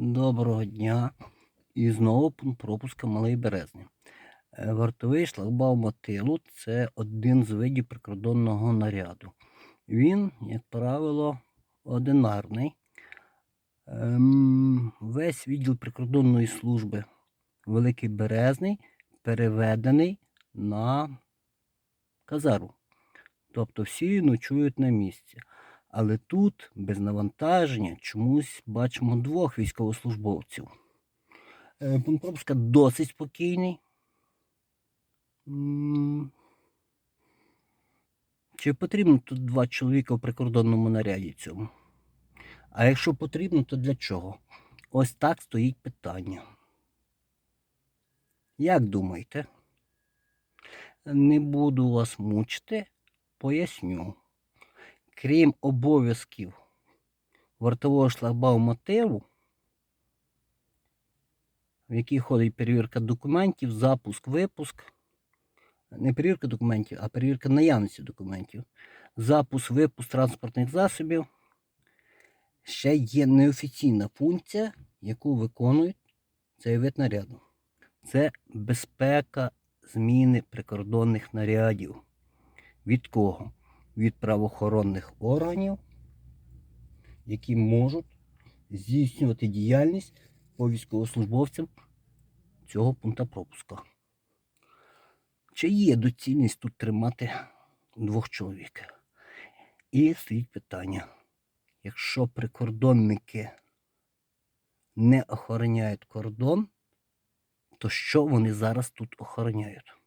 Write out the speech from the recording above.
Доброго дня. І знову пункт пропуска Малий Березний. Е, Вартовий шлагбаум мотилу це один з видів прикордонного наряду. Він, як правило, одинарний. Ем, весь відділ прикордонної служби Великий Березний переведений на казару. Тобто всі ночують на місці. Але тут без навантаження чомусь бачимо двох військовослужбовців. Е, досить спокійний. Чи потрібно тут два чоловіка в прикордонному наряді цьому? А якщо потрібно, то для чого? Ось так стоїть питання. Як думаєте? Не буду вас мучити, поясню. Крім обов'язків вартового шлагбаум-мотиву, в який входить перевірка документів, запуск, випуск. Не перевірка документів, а перевірка наявності документів. Запуск, випуск транспортних засобів. Ще є неофіційна функція, яку виконують цей вид наряду. Це безпека зміни прикордонних нарядів. Від кого? Від правоохоронних органів, які можуть здійснювати діяльність по військовослужбовцям цього пункта пропуска. Чи є доцільність тут тримати двох чоловік? І стоїть питання: якщо прикордонники не охороняють кордон, то що вони зараз тут охороняють?